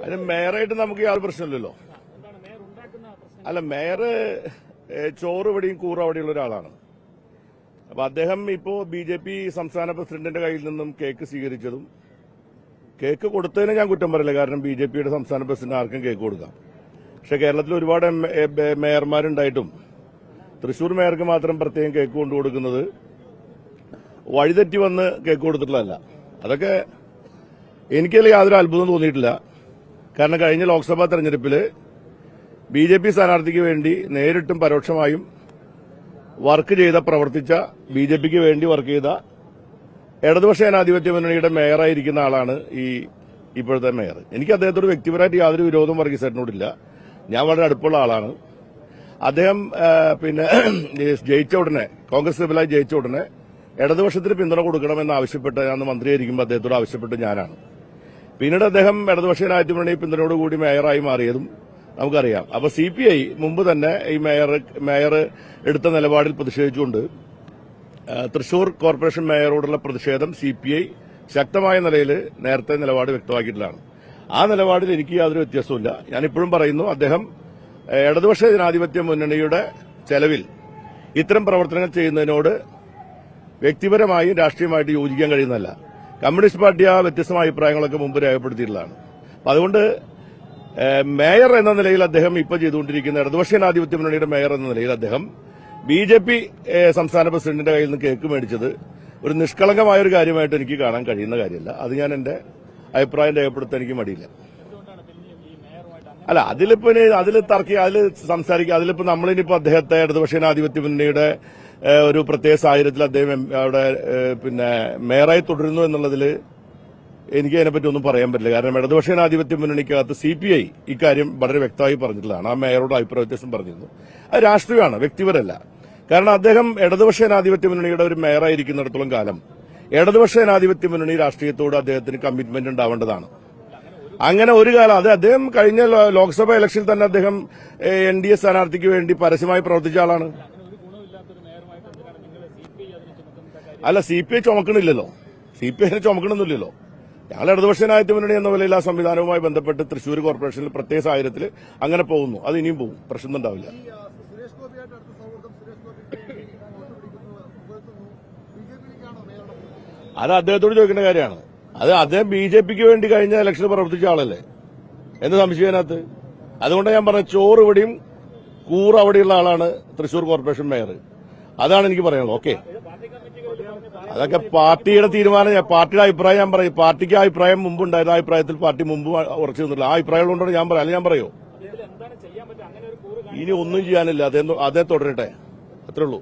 അതിന് മേയറായിട്ട് നമുക്ക് യാതൊരു പ്രശ്നമില്ലല്ലോ. അല്ല മേയർ ചോറ് ഇവിടെയും കൂറ് അവിടെയുള്ള ഒരാളാണ്. അപ്പൊ അദ്ദേഹം ഇപ്പോ ബി ജെ പി സംസ്ഥാന പ്രസിഡന്റിന്റെ കയ്യിൽ നിന്നും കേക്ക് സ്വീകരിച്ചതും കേക്ക് കൊടുത്തതിന് ഞാൻ കുറ്റം പറയില്ല കാരണം ബി ജെ പിയുടെ സംസ്ഥാന പ്രസിഡന്റ് ആർക്കും കേക്ക് കൊടുക്കാം. പക്ഷെ കേരളത്തിൽ ഒരുപാട് മേയർമാരുണ്ടായിട്ടും തൃശൂർ മേയർക്ക് മാത്രം പ്രത്യേകം കേക്ക് കൊണ്ടു കൊടുക്കുന്നത് വഴിതെറ്റി വന്ന് കേക്ക് കൊടുത്തിട്ടുള്ളതല്ല. അതൊക്കെ എനിക്കതിൽ യാതൊരു അത്ഭുതം തോന്നിയിട്ടില്ല. കാരണം കഴിഞ്ഞ ലോക്സഭാ തെരഞ്ഞെടുപ്പിൽ ബി ജെ പി സ്ഥാനാർത്ഥിക്ക് വേണ്ടി നേരിട്ടും പരോക്ഷമായും വർക്ക് ചെയ്ത പ്രവർത്തിച്ച ബി ജെ പിക്ക് വേണ്ടി വർക്ക് ചെയ്ത ഇടതുപക്ഷ ജനാധിപത്യ മുന്നണിയുടെ മേയറായിരിക്കുന്ന ആളാണ് ഈ ഇപ്പോഴത്തെ മേയർ. എനിക്ക് അദ്ദേഹത്തോട് വ്യക്തിപരമായിട്ട് യാതൊരു വിരോധവും വർഗീസേട്ടനോടില്ല ഞാൻ വളരെ അടുപ്പുള്ള ആളാണ്. അദ്ദേഹം പിന്നെ ജയിച്ച ഉടനെ കോൺഗ്രസ് ലെവലായി ജയിച്ച ഉടനെ ഇടതുപക്ഷത്തിന് പിന്തുണ കൊടുക്കണമെന്ന് ആവശ്യപ്പെട്ട് ഞാൻ മന്ത്രിയായിരിക്കുമ്പോൾ അദ്ദേഹത്തോട് ആവശ്യപ്പെട്ട് ഞാനാണ്. പിന്നീട് അദ്ദേഹം ഇടതുപക്ഷ രാജ്യമണി പിന്തുണയോടുകൂടി മേയറായി മാറിയതും നമുക്കറിയാം. അപ്പൊ സി പി ഐ മുമ്പ് തന്നെ ഈ മേയർ മേയർ എടുത്ത നിലപാടിൽ പ്രതിഷേധിച്ചുകൊണ്ട് തൃശൂർ കോർപ്പറേഷൻ മേയറോടുള്ള പ്രതിഷേധം സി പി ഐ ശക്തമായ നിലയിൽ നേരത്തെ നിലപാട് വ്യക്തമാക്കിയിട്ടുള്ളതാണ്. ആ നിലപാടിൽ എനിക്ക് യാതൊരു വ്യത്യാസവുമില്ല. ഞാനിപ്പോഴും പറയുന്നു അദ്ദേഹം ഇടതുപക്ഷ ജനാധിപത്യ മുന്നണിയുടെ ചെലവിൽ ഇത്തരം പ്രവർത്തനങ്ങൾ ചെയ്യുന്നതിനോട് വ്യക്തിപരമായും രാഷ്ട്രീയമായിട്ട് യോജിക്കാൻ കഴിയുന്നതല്ല. കമ്മ്യൂണിസ്റ്റ് പാർട്ടി ആ വ്യത്യസ്തമായ അഭിപ്രായങ്ങളൊക്കെ മുമ്പ് രേഖപ്പെടുത്തിയിട്ടുള്ളതാണ്. അതുകൊണ്ട് മേയർ എന്ന നിലയിൽ അദ്ദേഹം ഇപ്പോൾ ചെയ്തുകൊണ്ടിരിക്കുന്ന ഇടതുപക്ഷ ജനാധിപത്യ മുന്നണിയുടെ മേയർ എന്ന നിലയിൽ അദ്ദേഹം ബി ജെ പി സംസ്ഥാന പ്രസിഡന്റിന്റെ കയ്യിൽ നിന്ന് കേക്ക് മേടിച്ചത് ഒരു നിഷ്കളങ്കമായ ഒരു കാര്യമായിട്ട് എനിക്ക് കാണാൻ കഴിയുന്ന കാര്യമല്ല. അത് ഞാൻ എന്റെ അഭിപ്രായം രേഖപ്പെടുത്താൻ എനിക്ക് മടിയില്ല. അല്ല അതിലിപ്പോ അതിൽ തർക്കി അതിൽ സംസാരിക്കുക അതിലിപ്പോ നമ്മളിനിപ്പോ അദ്ദേഹത്തെ ഇടതുപക്ഷ ജനാധിപത്യ മുന്നണിയുടെ ഒരു പ്രത്യേക സാഹചര്യത്തിൽ അദ്ദേഹം അവിടെ പിന്നെ മേയറായി തുടരുന്നു എന്നുള്ളതിൽ എനിക്ക് അതിനെപ്പറ്റി ഒന്നും പറയാൻ പറ്റില്ല. കാരണം ഇടതുപക്ഷ ജനാധിപത്യ മുന്നണിക്കകത്ത് സി പി ഐ ഇക്കാര്യം വളരെ വ്യക്തമായി പറഞ്ഞിട്ടുള്ളതാണ്. ആ മേയറോട് അഭിപ്രായ വ്യത്യാസം പറഞ്ഞിരുന്നു. അത് രാഷ്ട്രീയമാണ് വ്യക്തിപരല്ല കാരണം അദ്ദേഹം ഇടതുപക്ഷ ജനാധിപത്യ മുന്നണിയുടെ ഒരു മേയറായിരിക്കുന്നിടത്തോളം കാലം ഇടതുപക്ഷ ജനാധിപത്യ മുന്നണി രാഷ്ട്രീയത്തോട് അദ്ദേഹത്തിന് കമ്മിറ്റ്മെന്റ് ഉണ്ടാവേണ്ടതാണ്. അങ്ങനെ ഒരു കാലം അത് അദ്ദേഹം കഴിഞ്ഞ ലോക്സഭാ ഇലക്ഷനിൽ തന്നെ അദ്ദേഹം എൻ ഡി എ സ്ഥാനാർത്ഥിക്ക് വേണ്ടി പരസ്യമായി പ്രവർത്തിച്ച ആളാണ്. അല്ല സി പി ഐ ചുമക്കണില്ലല്ലോ. സി പി ഐ ചുമക്കണമെന്നില്ലല്ലോ ഞങ്ങൾ ഇടതുപക്ഷ ജനാധിപത്യ മുന്നണി എന്ന നിലയിൽ ആ സംവിധാനവുമായി ബന്ധപ്പെട്ട് തൃശൂർ കോർപ്പറേഷനിൽ പ്രത്യേക സാഹചര്യത്തിൽ അങ്ങനെ പോകുന്നു. അത് ഇനിയും പോകും. പ്രശ്നം ഉണ്ടാവില്ല? അത് അദ്ദേഹത്തോട് ചോദിക്കേണ്ട കാര്യമാണ്. അത് അദ്ദേഹം ബി ജെ പിക്ക് വേണ്ടി കഴിഞ്ഞ ഇലക്ഷൻ പ്രവർത്തിച്ച ആളല്ലേ? എന്ന് സംശയത്തിനകത്ത് അതുകൊണ്ട് ഞാൻ പറഞ്ഞ ചോറ് ഇവിടെയും കൂറ് അവിടെയുള്ള ആളാണ് തൃശൂർ കോർപ്പറേഷൻ മേയർ. അതാണ് എനിക്ക് പറയാനുള്ളത്. ഓക്കെ അതൊക്കെ പാർട്ടിയുടെ തീരുമാനം. പാർട്ടിയുടെ അഭിപ്രായം ഞാൻ പറയും. പാർട്ടിക്ക് അഭിപ്രായം മുമ്പ് ഉണ്ടായിരുന്നു അഭിപ്രായത്തിൽ പാർട്ടി മുമ്പ് ഉറച്ചു നിന്നില്ല ആ അഭിപ്രായം കൊണ്ടാണ് ഞാൻ പറയാം. അല്ല ഞാൻ പറയോ? ഇനി ഒന്നും ചെയ്യാനില്ല. അതേ അതേ തുടരട്ടെ. അത്രേ ഉള്ളൂ.